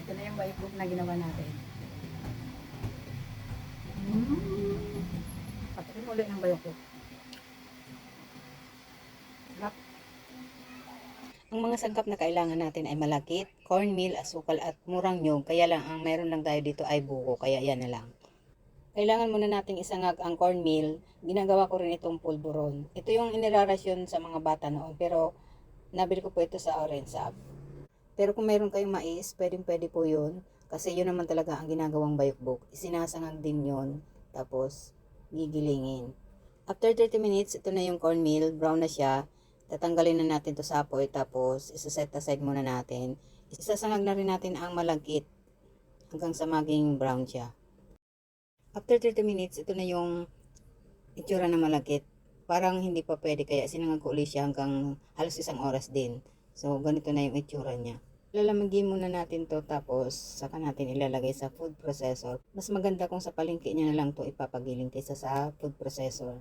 ito na yung bayikbuk na ginawa natin. Mm. Mo ulit ng bayikbuk. Sarap. Ang mga sangkap na kailangan natin ay malakit, cornmeal, asukal at murang nyog. Kaya lang, ang meron lang tayo dito ay buko. Kaya yan na lang. Kailangan muna nating isangag ang cornmeal. Ginagawa ko rin itong pulburon. Ito yung inirarasyon sa mga bata noon. Pero nabili ko po ito sa Orange Shop. Pero kung meron kayong mais, pwedeng pwede po yun. Kasi yun naman talaga ang ginagawang bayukbok. Isinasangag din yun. Tapos, gigilingin. After 30 minutes, ito na yung cornmeal. Brown na siya. Tatanggalin na natin to sa apoy. Tapos, isa-set aside muna natin. Isasangag na rin natin ang malagkit hanggang sa maging brown siya. After 30 minutes, ito na yung itsura na malagkit. Parang hindi pa pwede kaya sinangag ko ulit siya hanggang halos isang oras din. So, ganito na yung itsura niya. Lalamagin muna natin to tapos saka natin ilalagay sa food processor. Mas maganda kung sa palengke niya na lang to ipapagiling kaysa sa food processor.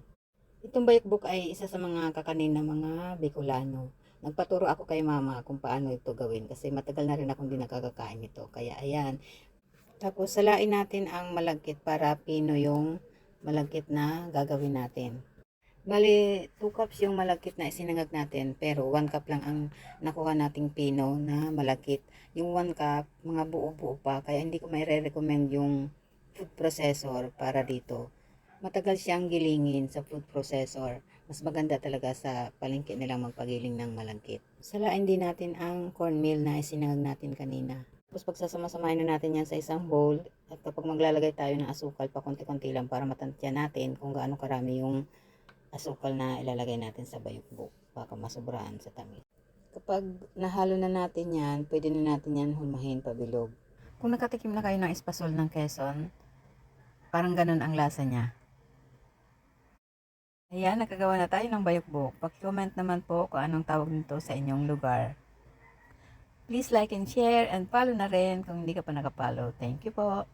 Itong bayokbok ay isa sa mga kakanin ng mga Bicolano. Nagpaturo ako kay mama kung paano ito gawin kasi matagal na rin akong hindi nakakakain ito. Kaya ayan. Tapos salain natin ang malagkit para pino yung malagkit na gagawin natin. Bali, 2 cups yung malagkit na isinangag natin, pero 1 cup lang ang nakuha nating pino na malagkit. Yung 1 cup, mga buo-buo pa, kaya hindi ko may recommend yung food processor para dito. Matagal siyang gilingin sa food processor. Mas maganda talaga sa palengke nilang magpagiling ng malagkit. Salain din natin ang cornmeal na isinangag natin kanina. Tapos pagsasama-samahin na natin yan sa isang bowl at kapag maglalagay tayo ng asukal pa konti-konti lang para matantya natin kung gaano karami yung asukal na ilalagay natin sa bayukbok baka masobrahan sa tamis. Kapag nahalo na natin yan, pwede na natin yan humahin pabilog. Kung nakatikim na kayo ng espasol ng Quezon, parang ganun ang lasa niya. Ayan, nakagawa na tayo ng bayukbok. Pag-comment naman po kung anong tawag nito sa inyong lugar. Please like and share and follow na rin kung hindi ka pa nakapollow. Thank you po.